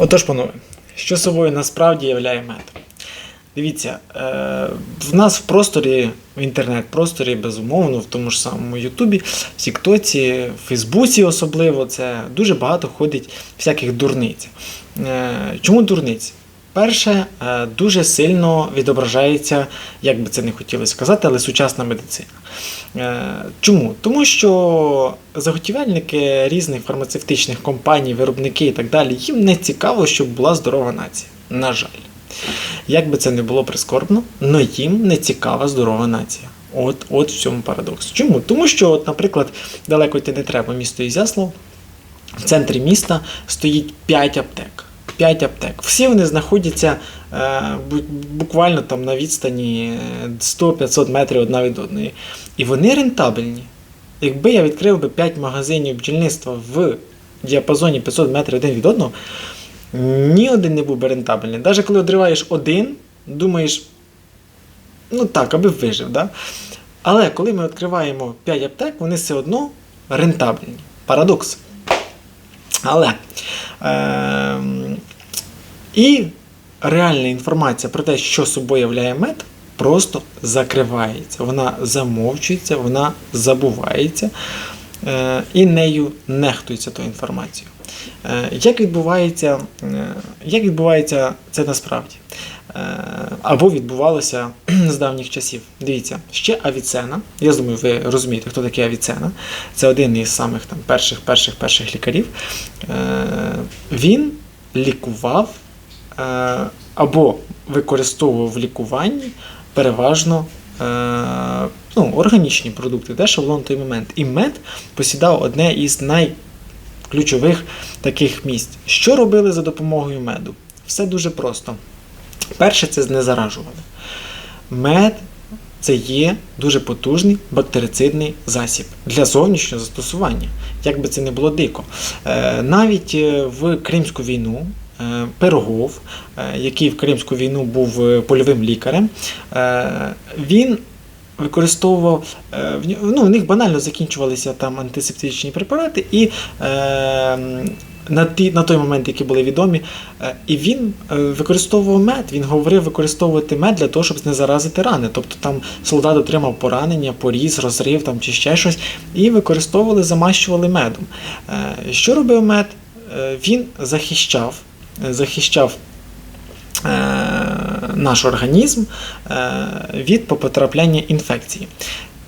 Отож, панове, що собою насправді являє мед? Дивіться, е, в нас в просторі, в інтернет-просторі, безумовно, в тому ж самому Ютубі, в Тіктоці, в Фейсбуці особливо, це дуже багато ходить всяких дурниць. Е, чому дурниць? Перше, е, дуже сильно відображається, як би це не хотілося сказати, але сучасна медицина. Е, Чому? Тому що заготівельники різних фармацевтичних компаній, виробники і так далі, їм не цікаво, щоб була здорова нація. На жаль. Як би це не було прискорбно, але їм не цікава здорова нація. От, от в цьому парадокс. Чому? Тому що, от, наприклад, далеко йти не треба місто Ізяслав, в центрі міста стоїть 5 аптек. 5 аптек. Всі вони знаходяться е, буквально там на відстані е, 100-500 метрів одна від одної. І вони рентабельні. Якби я відкрив би 5 магазинів бджільництва в діапазоні 500 метрів один від одного, ні один не був би рентабельний. Навіть коли одриваєш один, думаєш, ну так, аби вижив. Да? Але коли ми відкриваємо 5 аптек, вони все одно рентабельні. Парадокс. Але е, і реальна інформація про те, що собою являє мед, просто закривається. Вона замовчується, вона забувається е, і нею нехтується ту інформацію. Е, як, відбувається, е, як відбувається це насправді? Е, або відбувалося з давніх часів. Дивіться, ще Авіцена. Я думаю, ви розумієте, хто такий Авіцена. Це один із самих там перших перших перших лікарів. Е, Він лікував е, або використовував в лікуванні переважно ну, органічні продукти, де шаблон той момент. І мед посідав одне із найключових таких місць. Що робили за допомогою меду? Все дуже просто. Перше, це знезаражували. Мед це є дуже потужний бактерицидний засіб для зовнішнього застосування. Як би це не було дико. Е, Навіть е, в Кримську війну е, Пирогов, е, який в Кримську війну був польовим лікарем, він використовував ну, в них банально закінчувалися там антисептичні препарати, і на, ті, на той момент, які були відомі, е, і він е, використовував мед. Він говорив використовувати мед для того, щоб не заразити рани. Тобто там солдат отримав поранення, поріз, розрив там, чи ще щось, і використовували, замащували медом. Е, Що робив мед? Він захищав, захищав наш організм від потрапляння інфекції.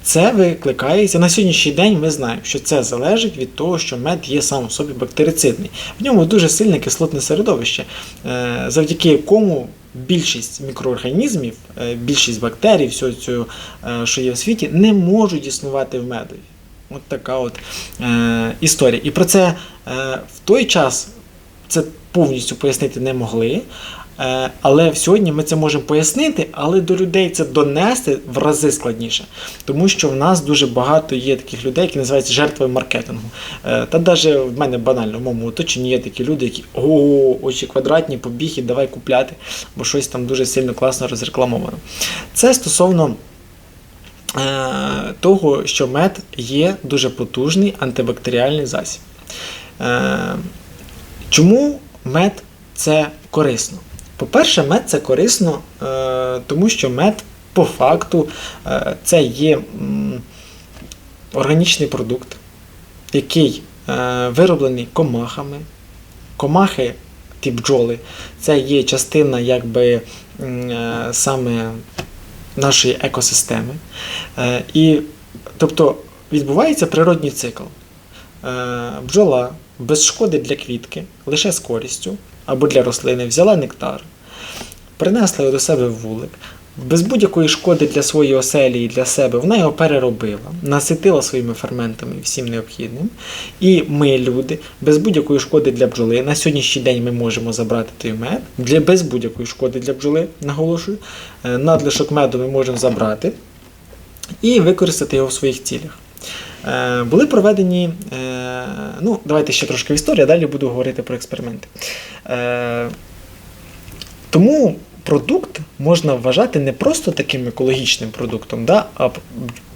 Це викликається на сьогоднішній день. Ми знаємо, що це залежить від того, що мед є сам у собі бактерицидний. В ньому дуже сильне кислотне середовище, е, завдяки якому більшість мікроорганізмів, е, більшість бактерій, всього цього, е, що є в світі, не можуть існувати в медові. От така от е, історія. І про це е, в той час це повністю пояснити не могли. Е, Але сьогодні ми це можемо пояснити, але до людей це донести в рази складніше. Тому що в нас дуже багато є таких людей, які називаються жертвою маркетингу. Е, Та навіть в мене банально в моєму оточенні є такі люди, які о, очі квадратні, побіг і давай купляти, бо щось там дуже сильно класно розрекламовано. Це стосовно е, того, що мед є дуже потужний антибактеріальний засіб. Чому мед це корисно? По-перше, мед це корисно, е, тому що мед по факту е, це є органічний продукт, який е, вироблений комахами. Комахи, ті бджоли, це є частина якби, саме нашої екосистеми. І, тобто відбувається природній цикл. Бджола без шкоди для квітки, лише з користю або для рослини взяла нектар, принесла до себе вулик, без будь-якої шкоди для своєї оселі і для себе вона його переробила, наситила своїми ферментами всім необхідним. І ми, люди, без будь-якої шкоди для бджоли, на сьогоднішній день ми можемо забрати той мед, для, без будь-якої шкоди для бджоли, наголошую, е, надлишок меду ми можемо забрати і використати його в своїх цілях. Е, Були проведені, е, ну, давайте ще трошки в історії, а далі буду говорити про експерименти. Е, Тому продукт можна вважати не просто таким екологічним продуктом, да, а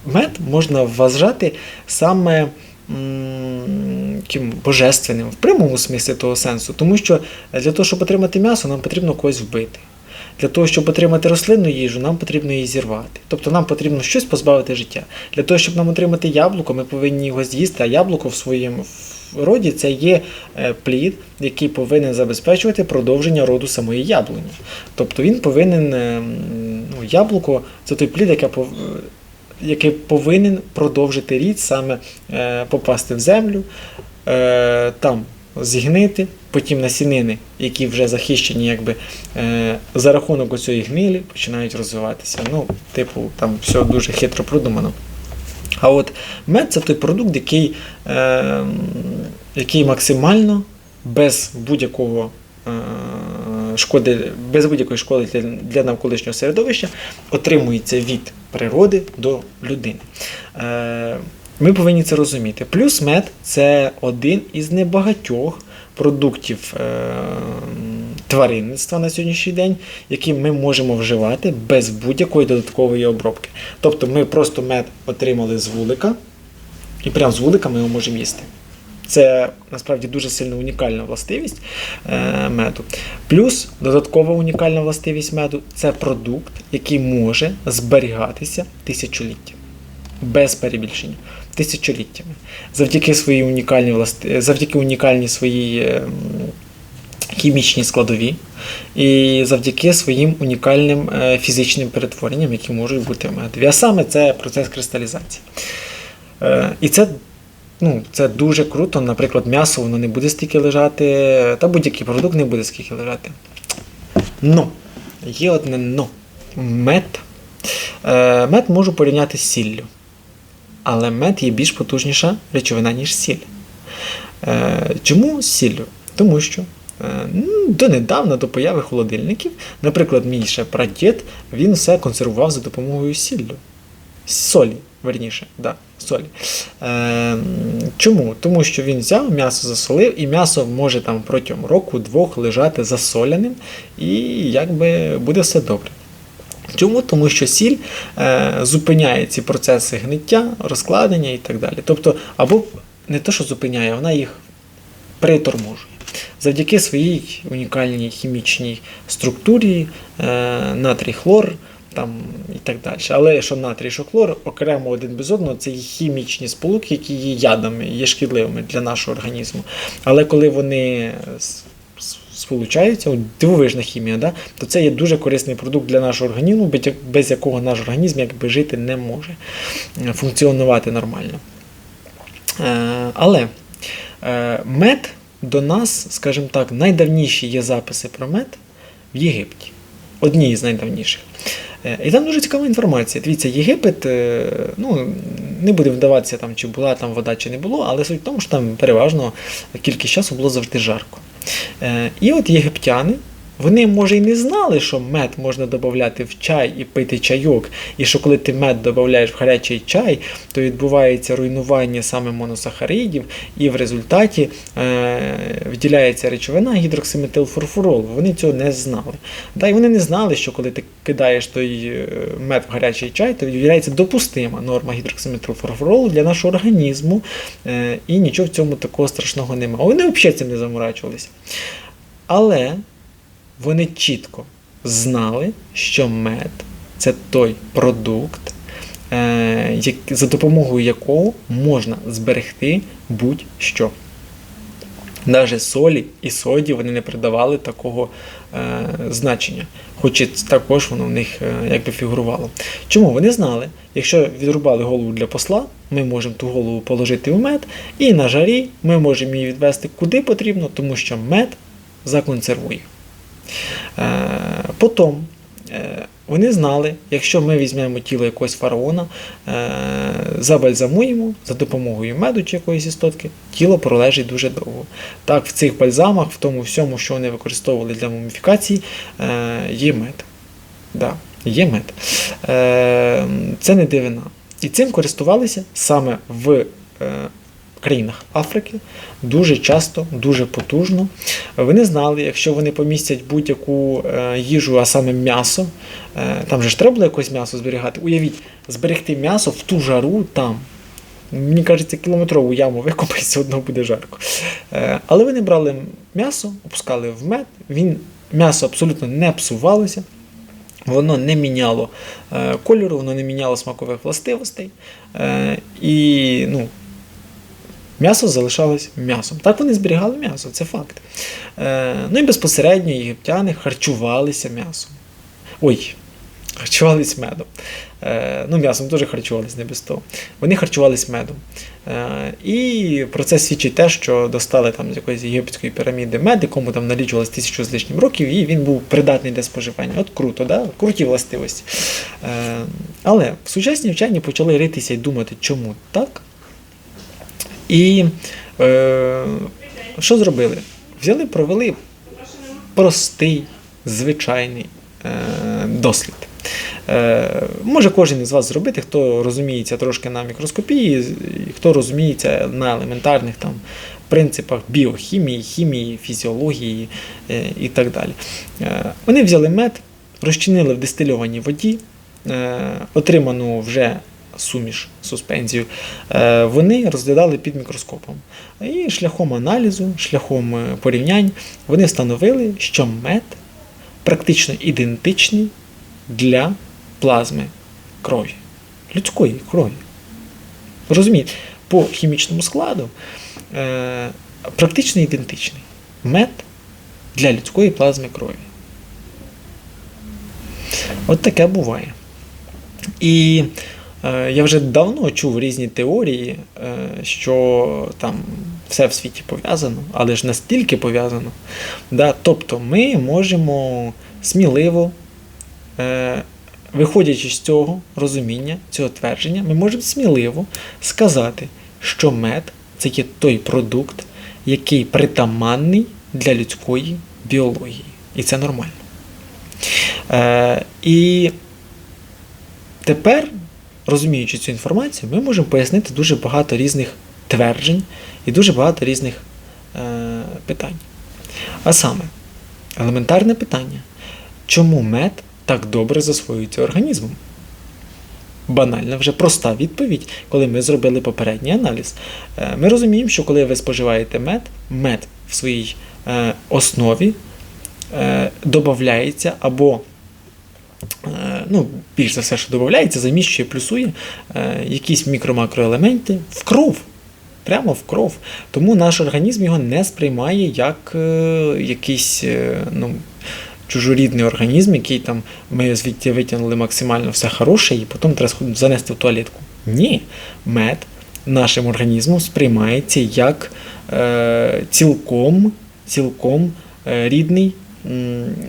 мед можна вважати саме м, божественним в прямому смислі того сенсу, тому що для того, щоб отримати м'ясо, нам потрібно когось вбити. Для того, щоб отримати рослинну їжу, нам потрібно її зірвати. Тобто нам потрібно щось позбавити життя. Для того, щоб нам отримати яблуко, ми повинні його з'їсти, а яблуко в своєму роді це є е, плід, який повинен забезпечувати продовження роду самої яблуні. Тобто він повинен, е, ну, яблуко це той плід, яке пов- який повинен продовжити рід, саме е, попасти в землю, е, там зігнити, потім насінини, які вже захищені, якби е, за рахунок оцієї гнилі, починають розвиватися. Ну, типу, там все дуже хитро продумано. А от мед це той продукт, який, е, який максимально без будь-якого е, шкоди, без будь-якої шкоди для, для навколишнього середовища отримується від природи до людини. Е, ми повинні це розуміти. Плюс мед це один із небагатьох продуктів е, тваринництва на сьогоднішній день, які ми можемо вживати без будь-якої додаткової обробки. Тобто ми просто мед отримали з вулика, і прямо з вулика ми його можемо їсти. Це насправді дуже сильно унікальна властивість е, меду. Плюс додаткова унікальна властивість меду це продукт, який може зберігатися тисячоліття. Без перебільшення. Тисячоліттями. Завдяки своїй унікальній завдяки унікальній своїй е, хімічній складові і завдяки своїм унікальним е, фізичним перетворенням, які можуть бути в медові. А саме це процес кристалізації. Е, І це, ну, це дуже круто. Наприклад, м'ясо воно не буде стільки лежати, та будь-який продукт не буде стільки лежати. Но, є одне но. Мед. Е, Мед можу порівняти з сіллю. Але мед є більш потужніша речовина, ніж сіль. Е, Чому з сіллю? Тому що е, ну, донедавна, до появи холодильників, наприклад, мій ще прадід, він все консервував за допомогою сіллю. Солі, верніше, да, солі. Е, чому? Тому що він взяв, м'ясо засолив, і м'ясо може там протягом року-двох лежати засоляним, і якби буде все добре. Чому? Тому що сіль е, зупиняє ці процеси гниття, розкладення і так далі. Тобто, або не те, що зупиняє, вона їх приторможує. Завдяки своїй унікальній хімічній структурі, е, натрій хлор там, і так далі. Але що натрій, що хлор, окремо один без одного, це хімічні сполуки, які є ядами, є шкідливими для нашого організму. Але коли вони сполучаються, от дивовижна хімія, да? то це є дуже корисний продукт для нашого організму, без якого наш організм якби жити не може, е, функціонувати нормально. Е, Але е, мед до нас, скажімо так, найдавніші є записи про мед в Єгипті. Одні із найдавніших. І там дуже цікава інформація. Дивіться, Єгипет, ну не будемо вдаватися, там, чи була там вода, чи не було, але суть в тому, що там переважно кількість часу було завжди жарко. Е, І от єгиптяни, вони, може, і не знали, що мед можна додати в чай і пити чайок, і що коли ти мед додаєш в гарячий чай, то відбувається руйнування саме моносахаридів, і в результаті е, виділяється речовина гідроксиметилфурфурол. Вони цього не знали. Та й вони не знали, що коли ти кидаєш той е, мед в гарячий чай, то відділяється допустима норма гідроксиметилфурфуролу для нашого організму, е, і нічого в цьому такого страшного немає. Вони взагалі цим не заморачувалися. Але вони чітко знали, що мед це той продукт, е, за допомогою якого можна зберегти будь-що. Навіть солі і соді вони не придавали такого е, значення, хоч і також воно в них е, якби фігурувало. Чому? Вони знали, якщо відрубали голову для посла, ми можемо ту голову положити в мед, і на жарі ми можемо її відвести куди потрібно, тому що мед законсервує. Е, Потім е, вони знали, якщо ми візьмемо тіло якогось фараона, е, забальзамуємо за допомогою меду чи якоїсь істотки, тіло пролежить дуже довго. Так, в цих бальзамах, в тому всьому, що вони використовували для муміфікації, є мед. Да, є мед. Це не дивина. І цим користувалися саме в країнах Африки дуже часто, дуже потужно. Вони знали, якщо вони помістять будь-яку е, їжу, а саме м'ясо, е, там же ж треба було якось м'ясо зберігати. Уявіть, зберегти м'ясо в ту жару там. Мені кажеться, кілометрову яму викопай, все одно буде жарко. Е, але вони брали м'ясо, опускали в мед, він, м'ясо абсолютно не псувалося. Воно не міняло кольору, воно не міняло смакових властивостей. І ну, м'ясо залишалось м'ясом. Так вони зберігали м'ясо, це факт. Е, ну і безпосередньо єгиптяни харчувалися м'ясом. Ой, харчувались медом. Е, ну, м'ясом теж харчувались, не без того. Вони харчувались медом. Е, і про це свідчить те, що достали там з якоїсь єгипетської піраміди мед, якому там налічувалось тисячу з лишнім років, і він був придатний для споживання. От круто, да? круті властивості. Е, але в сучасні вчені почали ритися і думати, чому так. І е, що зробили? Взяли, провели простий, звичайний е, дослід. Е, може кожен із вас зробити, хто розуміється трошки на мікроскопії, хто розуміється на елементарних там принципах біохімії, хімії, фізіології е, і так далі. Е, вони взяли мед, розчинили в дистильованій воді, е, отриману вже суміш суспензію, е, вони розглядали під мікроскопом. І шляхом аналізу, шляхом е, порівнянь, вони встановили, що мед практично ідентичний для плазми крові, людської крові. Розумієте, по хімічному складу е, практично ідентичний мед для людської плазми крові. От таке буває. І я вже давно чув різні теорії, е, що там все в світі пов'язано, але ж настільки пов'язано. Да? Тобто ми можемо сміливо, е, виходячи з цього розуміння, цього твердження, ми можемо сміливо сказати, що мед це є той продукт, який притаманний для людської біології. І це нормально. Е, і тепер, розуміючи цю інформацію, ми можемо пояснити дуже багато різних тверджень і дуже багато різних е, питань. А саме, елементарне питання, чому мед так добре засвоюється організмом? Банальна, вже проста відповідь, коли ми зробили попередній аналіз. Е, Ми розуміємо, що коли ви споживаєте мед, мед в своїй е, основі е, додається або ну, більш за все, що додається, заміщує, плюсує е, якісь мікро-макроелементи в кров. Прямо в кров. Тому наш організм його не сприймає як е, якийсь е, ну, чужорідний організм, який там ми звідти витягнули максимально все хороше, і потім треба занести в туалетку. Ні, мед нашим організмом сприймається як е, цілком, цілком е, рідний.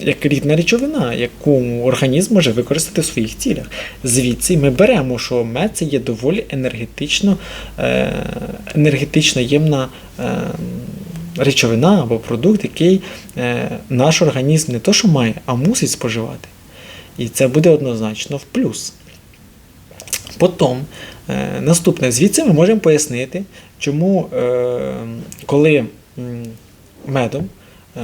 Як рідна речовина, яку організм може використати в своїх цілях. Звідси ми беремо, що мед це є доволі енергетично, е, енергетично ємна е, речовина або продукт, який е, наш організм не то, що має, а мусить споживати. І це буде однозначно в плюс. Потім, наступне, звідси ми можемо пояснити, чому, коли медом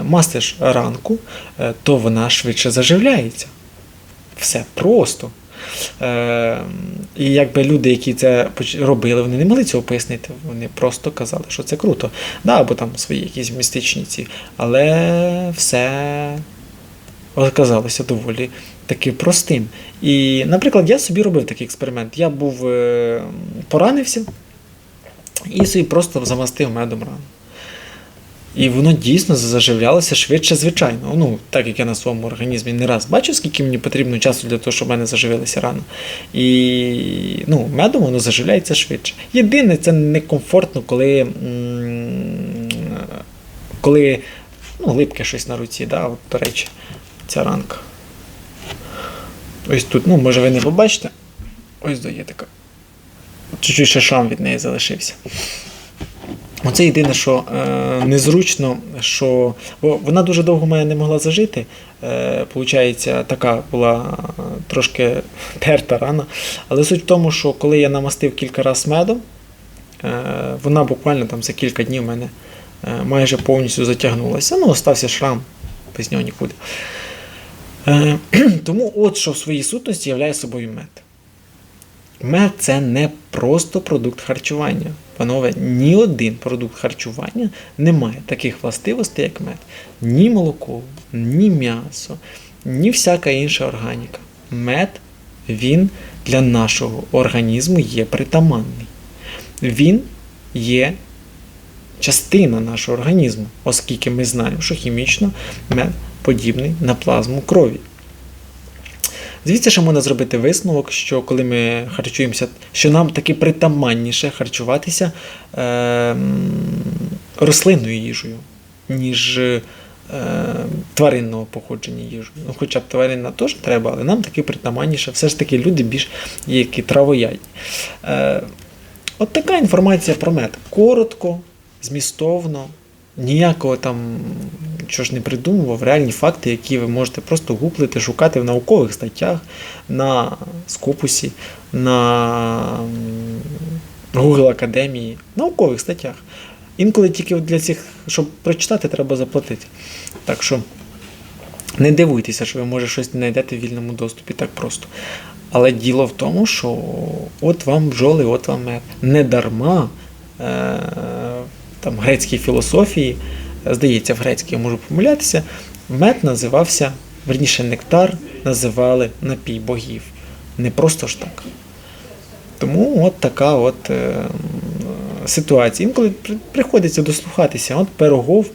мастиш ранку, е, то вона швидше заживляється. Все просто. Е, і якби люди, які це робили, вони не могли цього пояснити. Вони просто казали, що це круто. Да, або там свої якісь містичні ці. Але все оказалося доволі таки простим. І, наприклад, я собі робив такий експеримент. Я був е, поранився і собі просто замастив медом рану. І воно дійсно заживлялося швидше, звичайно. Ну, так як я на своєму організмі не раз бачу, скільки мені потрібно часу для того, щоб в мене заживилися рано. І ну, медом воно заживляється швидше. Єдине, це некомфортно, коли, коли ну, липке щось на руці, да, от, до речі, ця ранка. Ось тут, ну, може ви не побачите. Ось є така. Чуть-чуть ще шрам від неї залишився. Оце єдине, що е, незручно, що бо вона дуже довго мене не могла зажити. Е, Получається, така була е, трошки терта рана. Але суть в тому, що коли я намастив кілька разів медом, е, вона буквально там за кілька днів мене е, майже повністю затягнулася. Ну, остався шрам, без нього нікуди. Е, тому от що в своїй сутності являє собою мед. Мед це не просто продукт харчування. Панове, ні один продукт харчування не має таких властивостей, як мед. Ні молоко, ні м'ясо, ні всяка інша органіка. Мед, він для нашого організму є притаманний. Він є частина нашого організму, оскільки ми знаємо, що хімічно мед подібний на плазму крові. Звідси ще можна зробити висновок, що коли ми харчуємося, що нам таки притаманніше харчуватися е, рослинною їжею, ніж е, тваринного походження їжею. Ну, хоча б тваринна теж треба, але нам таки притаманніше. Все ж таки люди більш які травоядні. Е, от така інформація про мед. Коротко, змістовно, ніякого там що ж не придумував, реальні факти, які ви можете просто гуглити, шукати в наукових статтях, на Скопусі, на Google Академії, в наукових статтях. Інколи тільки для цих, щоб прочитати, треба заплатити. Так що не дивуйтеся, що ви може щось не знайдете в вільному доступі так просто. Але діло в тому, що от вам бджоли, от вам мед. Не дарма е, там, грецькій філософії, здається, в грецькій я можу помилятися, мед називався, верніше, нектар називали напій богів. Не просто ж так. Тому от така от е, ситуація. Інколи приходиться дослухатися. От Пирогов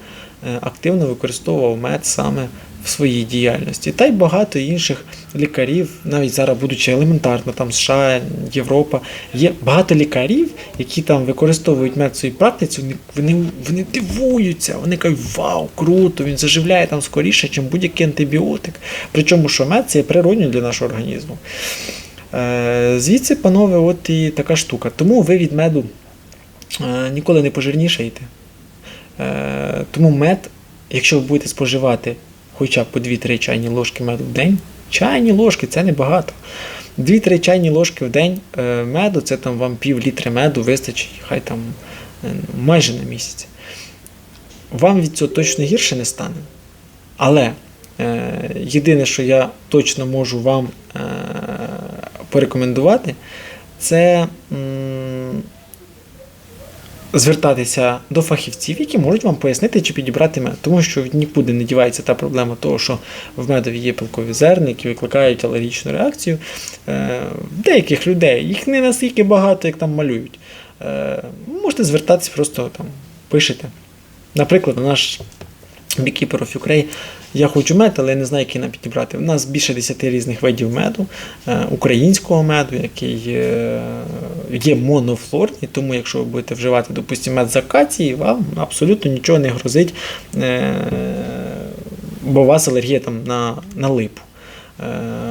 е, активно використовував мед саме в своїй діяльності. Та й багато інших лікарів, навіть зараз, будучи елементарно, там США, Європа, є багато лікарів, які там використовують мед в своїй практиці, вони, вони, дивуються, вони кажуть, вау, круто, він заживляє там скоріше, ніж будь-який антибіотик. Причому, що мед це природньо для нашого організму. Е, Звідси, панове, от і така штука. Тому ви від меду е, ніколи не пожирнішаєте. Е, Тому мед, якщо ви будете споживати хоча б по 2-3 чайні ложки меду в день, чайні ложки це небагато. 2-3 чайні ложки в день е, меду, це там вам пів літра меду вистачить, хай там е, майже на місяць. Вам від цього точно гірше не стане. Але е, єдине, що я точно можу вам порекомендувати, це звертатися до фахівців, які можуть вам пояснити чи підібрати мед. Тому що нікуди не дівається та проблема того, що в медові є пилкові зерна, які викликають алергічну реакцію. Е, деяких людей, їх не настільки багато, як там малюють. Е, можете звертатися, просто там пишете. Наприклад, наш Beekeeper of Ukraine я хочу мед, але я не знаю, який нам підібрати. У нас більше 10 різних видів меду, е, українського меду, який е, є монофлорний, тому якщо ви будете вживати, допустимо, мед з акації, вам абсолютно нічого не грозить, е, бо у вас алергія там на, на липу.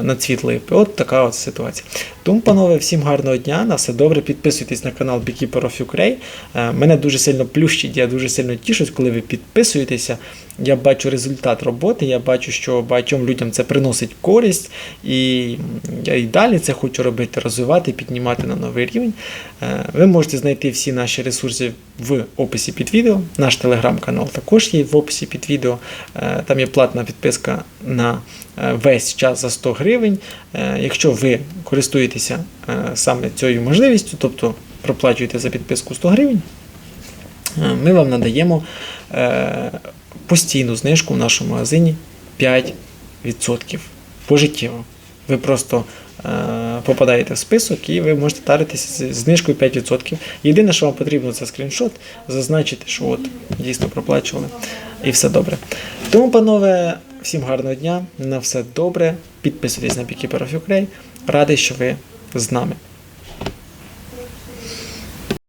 На цвіт липи. От така от ситуація. Тому, панове, всім гарного дня, на все добре. Підписуйтесь на канал Beekeeper of Ukraine. Мене дуже сильно плющить, я дуже сильно тішусь, коли ви підписуєтеся. Я бачу результат роботи, я бачу, що багатьом людям це приносить користь, і я і далі це хочу робити, розвивати, піднімати на новий рівень. Е, Ви можете знайти всі наші ресурси в описі під відео. Наш телеграм-канал також є в описі під відео. Е, Там є платна підписка на е, весь час за 100 гривень. Якщо ви користуєтеся саме цією можливістю, тобто проплачуєте за підписку 100 гривень, ми вам надаємо постійну знижку в нашому магазині 5% пожиттєво. Ви просто е, попадаєте в список і ви можете таритися з знижкою 5%. Єдине, що вам потрібно, це скріншот, зазначити, що от дійсно проплачували, і все добре. Тому, панове, всім гарного дня, на все добре. Підписуйтесь на Beekeeper. Радий, що ви з нами.